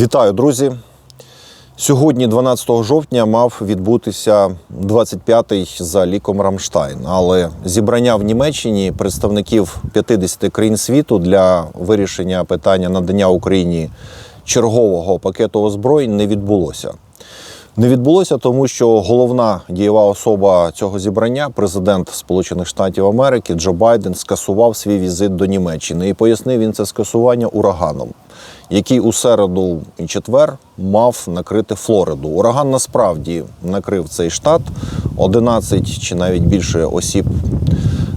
Вітаю, друзі! Сьогодні, 12 жовтня, мав відбутися 25-й за ліком Рамштайн. Але зібрання в Німеччині представників 50 країн світу для вирішення питання надання Україні чергового пакету озброєнь не відбулося. Не відбулося, тому що головна дієва особа цього зібрання, президент Сполучених Штатів Америки Джо Байден, скасував свій візит до Німеччини і пояснив він це скасування ураганом, який у середу і четвер мав накрити Флориду. Ураган насправді накрив цей штат. 11 чи навіть більше осіб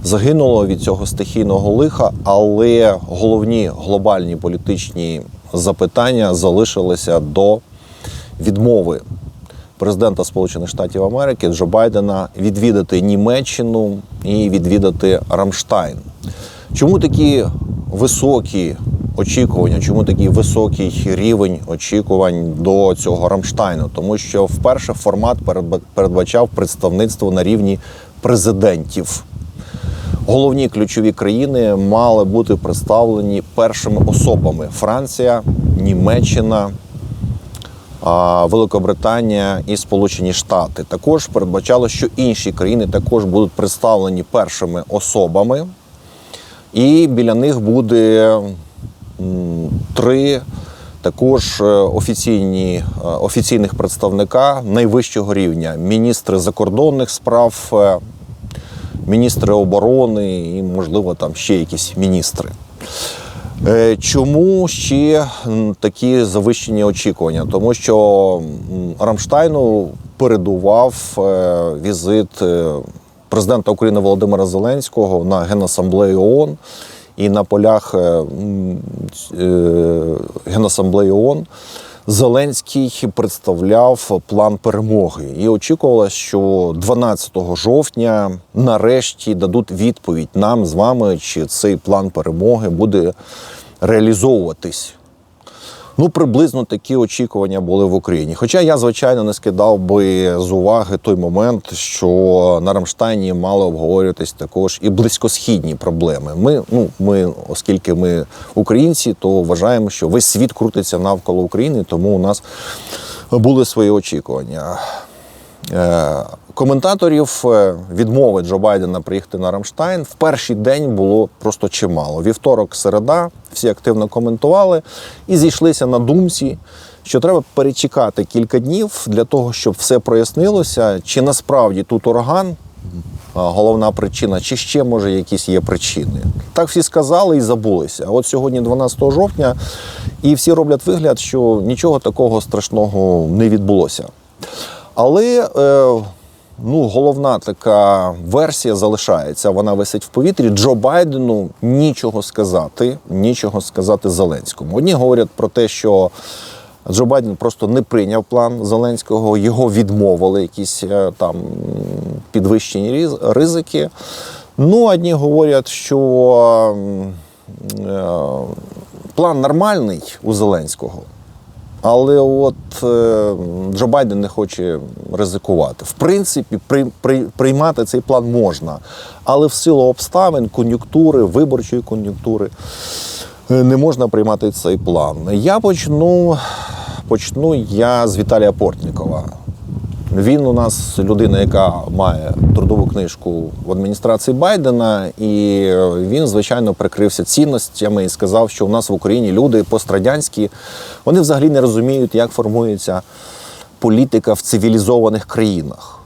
загинуло від цього стихійного лиха, але головні глобальні політичні запитання залишилися до відмови президента Сполучених Штатів Америки Джо Байдена відвідати Німеччину і відвідати Рамштайн. Чому такі високі очікування? Чому такий високий рівень очікувань до цього Рамштайну? Тому що вперше формат передба- передбачав представництво на рівні президентів. Головні ключові країни мали бути представлені першими особами: Франція, Німеччина, Великобританія і Сполучені Штати. Також передбачало, що інші країни також будуть представлені першими особами, і біля них буде три також е, офіційні, е, офіційних представника найвищого рівня: міністри закордонних справ, е, міністри оборони і, можливо, там ще якісь міністри. Е, Чому ще такі завищені очікування? Тому що Рамштайну передував е, візит е, президента України Володимира Зеленського на Генасамблею ООН. І на полях Генасамблеї ООН Зеленський представляв план перемоги. І очікувалося, що 12 жовтня нарешті дадуть відповідь нам з вами, чи цей план перемоги буде реалізовуватись. Ну, приблизно такі очікування були в Україні. Хоча я, звичайно, не скидав би з уваги той момент, що на Рамштайні мали обговорюватись також і близькосхідні проблеми. Ми, ну, ми, оскільки ми українці, то вважаємо, що весь світ крутиться навколо України, тому у нас були свої очікування. Коментаторів е, відмови Джо Байдена приїхати на Рамштайн в перший день було просто чимало. Вівторок, середа, всі активно коментували і зійшлися на думці, що треба перечекати кілька днів для того, щоб все прояснилося, чи насправді тут ураган. Головна причина, чи ще може якісь є причини. Так всі сказали і забулися. От сьогодні, 12 жовтня, і всі роблять вигляд, що нічого такого страшного не відбулося. Але е, ну, головна така версія залишається. Вона висить в повітрі. Джо Байдену нічого сказати, нічого сказати Зеленському. Одні говорять про те, що Джо Байден просто не прийняв план Зеленського, його відмовили, якісь е, там підвищені ризики. Ну, одні говорять, що е, план нормальний у Зеленського. Але от е, Джо Байден не хоче ризикувати. В принципі, при, при, приймати цей план можна, але в силу обставин, кон'юнктури, виборчої кон'юнктури е, не можна приймати цей план. Я почну, почну я з Віталія Портнікова. Він у нас людина, яка має трудову книжку в адміністрації Байдена, і він, звичайно, прикрився цінностями і сказав, що у нас в Україні люди пострадянські, вони взагалі не розуміють, як формується політика в цивілізованих країнах.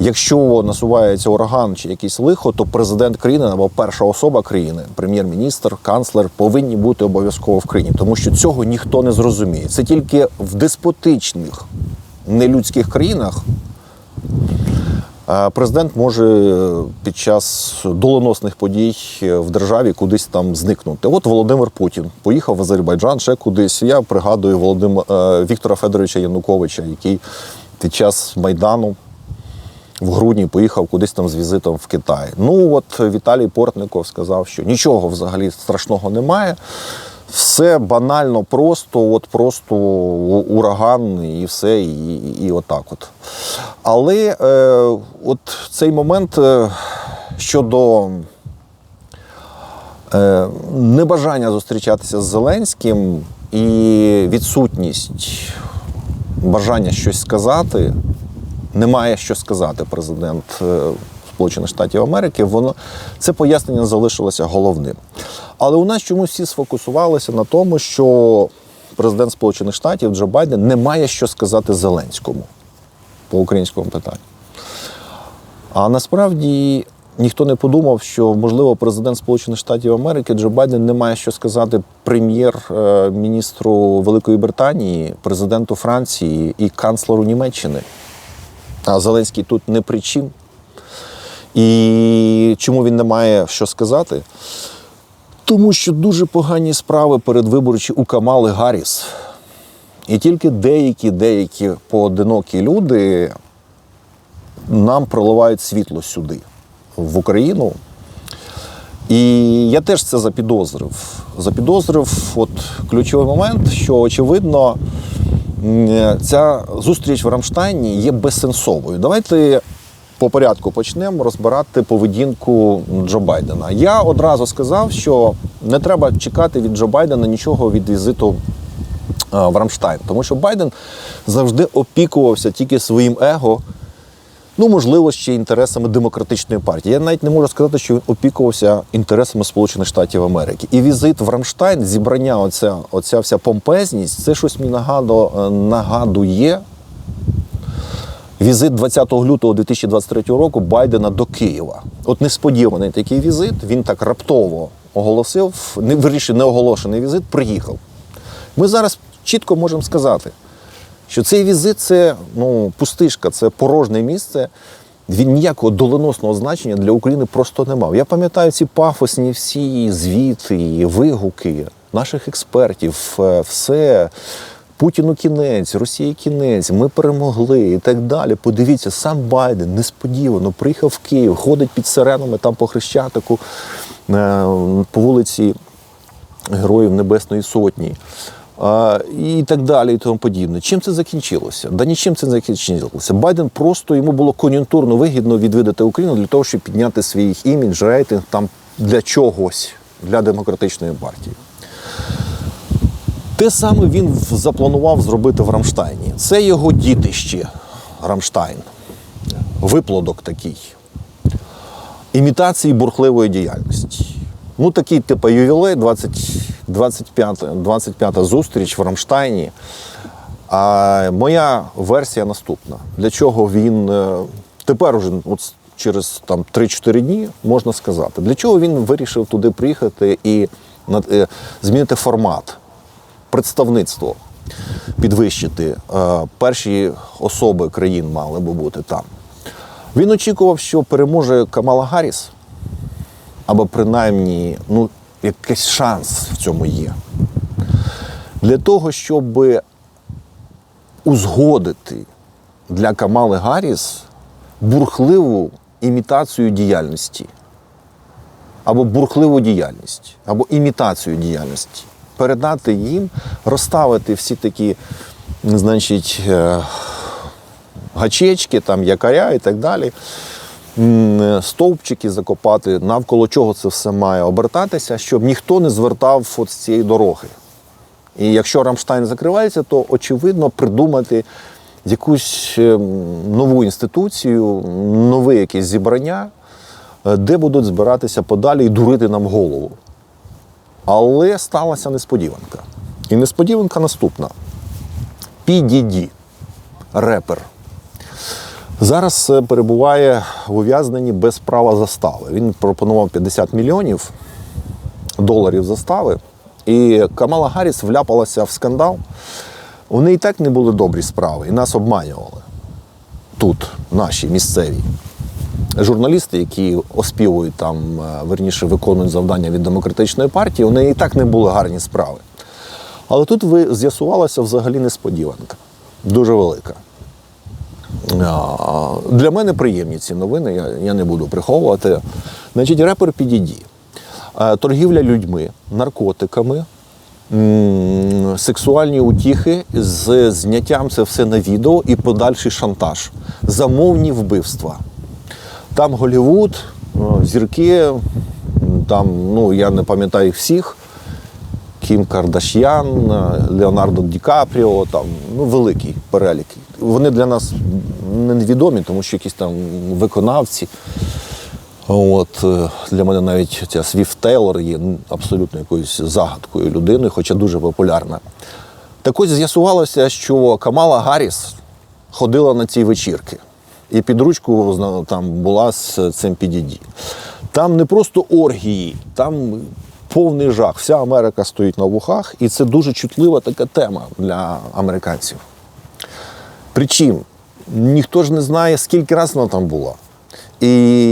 Якщо насувається ураган чи якийсь лихо, то президент країни або перша особа країни, прем'єр-міністр, канцлер, повинні бути обов'язково в країні, тому що цього ніхто не зрозуміє. Це тільки в деспотичних нелюдських країнах е, президент може під час доленосних подій е, в державі кудись там зникнути. От Володимир Путін поїхав в Азербайджан ще кудись. Я пригадую Володим... е, Віктора Федоровича Януковича, який під час Майдану в грудні поїхав кудись там з візитом в Китай. Ну от Віталій Портников сказав, що нічого взагалі страшного немає. Все банально просто, от просто ураган і все, і, і, і отак от. Але е, от цей момент е, щодо е, небажання зустрічатися з Зеленським і відсутність бажання щось сказати, немає що сказати президент е, Сполучених Штатів Америки, воно це пояснення залишилося головним. Але у нас чомусь всі сфокусувалися на тому, що президент Сполучених Штатів Джо Байден не має що сказати Зеленському по українському питанню. А насправді ніхто не подумав, що можливо президент Сполучених Штатів Америки Джо Байден не має що сказати прем'єр-міністру Великої Британії, президенту Франції і канцлеру Німеччини. А Зеленський тут не при чим. І чому він не має що сказати? Тому що дуже погані справи передвиборчі у Камали Гарріс. І тільки деякі деякі поодинокі люди нам проливають світло сюди, в Україну. І я теж це запідозрив. Запідозрив от ключовий момент, що очевидно ця зустріч в Рамштайні є безсенсовою. Давайте по порядку почнемо розбирати поведінку Джо Байдена. Я одразу сказав, що не треба чекати від Джо Байдена нічого від візиту е, в Рамштайн, тому що Байден завжди опікувався тільки своїм его. Ну, можливо, ще інтересами демократичної партії. Я навіть не можу сказати, що він опікувався інтересами Сполучених Штатів Америки. І візит в Рамштайн, зібрання, оця, оця вся помпезність, це щось мені е, нагадує візит 20 лютого 2023 року Байдена до Києва. От несподіваний такий візит. Він так раптово оголосив, не вирішив неоголошений візит, приїхав. Ми зараз чітко можемо сказати, що цей візит це ну, пустишка, це порожнє місце. Він ніякого доленосного значення для України просто не мав. Я пам'ятаю ці пафосні всі звіти, вигуки наших експертів, е, все. Путіну кінець, Росії кінець, ми перемогли і так далі. Подивіться, сам Байден несподівано приїхав в Київ, ходить під сиренами там по Хрещатику, е, по вулиці Героїв Небесної Сотні. І так далі, і тому подібне. Чим це закінчилося? Да нічим це не закінчилося. Байден просто йому було кон'юнктурно вигідно відвідати Україну для того, щоб підняти свій імідж, рейтинг там для чогось, для демократичної партії. Те саме він запланував зробити в Рамштайні. Це його дітище Рамштайн. Виплодок такий. Імітації бурхливої діяльності. Ну, такий типу ювілей, 25, 25 зустріч в Рамштайні. А моя версія наступна: для чого він е, тепер уже от через там 3-4 дні можна сказати, для чого він вирішив туди приїхати і е, змінити формат, представництво підвищити. Е, Перші особи країн мали би бути там. Він очікував, що переможе Камала Гарріс, або принаймні ну, якийсь шанс в цьому є. Для того, щоб узгодити для Камали Гарріс бурхливу імітацію діяльності, або бурхливу діяльність, або імітацію діяльності, передати їм, розставити всі такі, значить, е, гачечки, там, якоря і так далі. Стовпчики закопати, навколо чого це все має обертатися, щоб ніхто не звертав от з цієї дороги. І якщо Рамштайн закривається, то очевидно придумати якусь ем, нову інституцію, нове якесь зібрання, е, де будуть збиратися подалі і дурити нам голову. Але сталася несподіванка. І несподіванка наступна: PDD, репер. Зараз е, перебуває в ув'язненні без права застави. Він пропонував 50 мільйонів доларів застави. І Камала Гарріс вляпалася в скандал. Неї і так не були добрі справи, і нас обманювали тут, наші місцеві. Журналісти, які оспівують там, е, верніше виконують завдання від демократичної партії, у неї і так не були гарні справи. Але тут ви з'ясувалася взагалі несподіванка, дуже велика. Для мене приємні ці новини, я, не буду приховувати. Значить, репер PDD. Е, Торгівля людьми, наркотиками, сексуальні утіхи з зняттям це все на відео і подальший шантаж, замовні вбивства. Там Голівуд, е, зірки, там, ну я не пам'ятаю їх всіх. Кім Кардаш'ян, е, Леонардо Ді Капріо, там ну великий перелік. Вони для нас невідомі, тому що якісь там виконавці. От е, для мене навіть ця Свіфт Тейлор є абсолютно якоюсь загадкою людиною, хоча дуже популярна. Так ось з'ясувалося, що Камала Гарріс ходила на ці вечірки. І під ручку там була з цим підіді. Там не просто оргії, там повний жах. Вся Америка стоїть на вухах, і це дуже чутлива така тема для американців. Причому ніхто ж не знає, скільки разів вона там була. І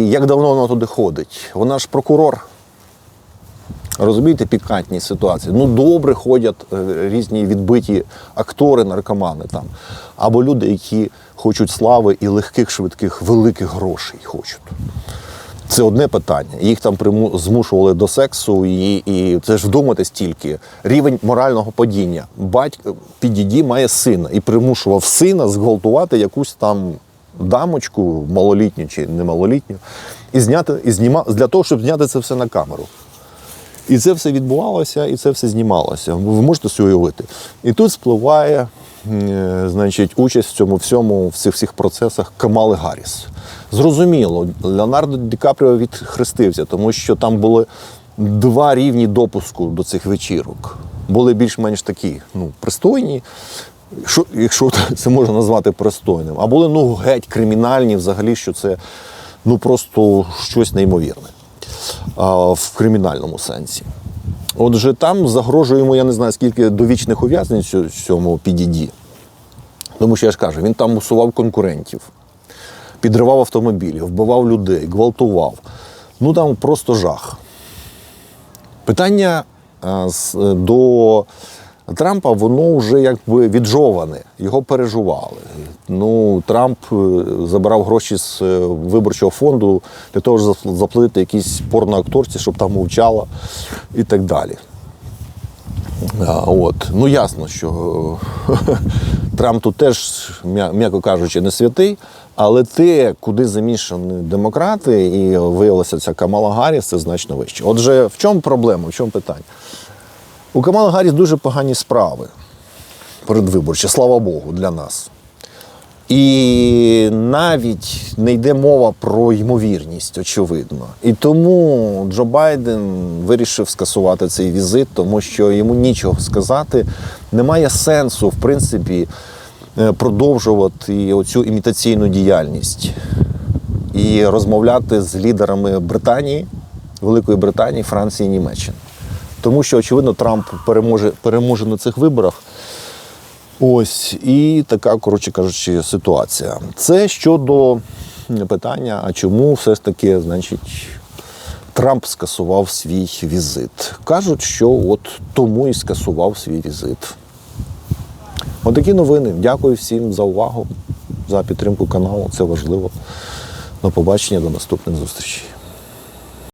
як давно вона туди ходить. Вона ж прокурор. Розумієте, пікантні ситуації. Ну, добре ходять е, різні відбиті актори, наркомани там. Або люди, які хочуть слави і легких, швидких, великих грошей хочуть. Це одне питання. Їх там приму... змушували до сексу, і, і це ж вдуматись тільки. Рівень морального падіння. Батько підіді має сина і примушував сина зґвалтувати якусь там дамочку, малолітню чи немалолітню, і зняти, і зніма... для того, щоб зняти це все на камеру. І це все відбувалося, і це все знімалося. Ви можете собі уявити. І тут спливає значить, участь в цьому всьому, в цих всіх процесах Камали Гарріс. Зрозуміло, Леонардо Ді Капріо відхрестився, тому що там були два рівні допуску до цих вечірок. Були більш-менш такі ну, пристойні, що, якщо це можна назвати пристойним, а були ну, геть кримінальні, взагалі, що це ну, просто щось неймовірне а, в кримінальному сенсі. Отже, там загрожуємо, я не знаю, скільки довічних ув'язнень цьому підіді. Тому що я ж кажу, він там усував конкурентів, підривав автомобілі, вбивав людей, гвалтував. Ну там просто жах. Питання до Трампа, воно вже якби віджоване, його пережували. Ну, Трамп е, забирав гроші з е, виборчого фонду для того, щоб заплатити якійсь порноакторці, щоб там мовчала і так далі. А, От. Ну, ясно, що е, Трамп тут теж, м'яко кажучи, не святий, але те, куди замішані демократи, і виявилася ця Камала Гарріс, це значно вище. Отже, в чому проблема, в чому питання? У Камали Гарріс дуже погані справи передвиборчі, слава Богу, для нас. І навіть не йде мова про ймовірність, очевидно. І тому Джо Байден вирішив скасувати цей візит, тому що йому нічого сказати. Немає сенсу, в принципі, е, продовжувати оцю імітаційну діяльність і розмовляти з лідерами Британії, Великої Британії, Франції, Німеччини. Тому що, очевидно, Трамп переможе, переможе на цих виборах. Ось і така, коротше кажучи, ситуація. Це щодо питання, а чому все ж таки, значить, Трамп скасував свій візит. Кажуть, що от тому і скасував свій візит. Отакі новини. Дякую всім за увагу, за підтримку каналу. Це важливо. До побачення, до наступних зустрічей.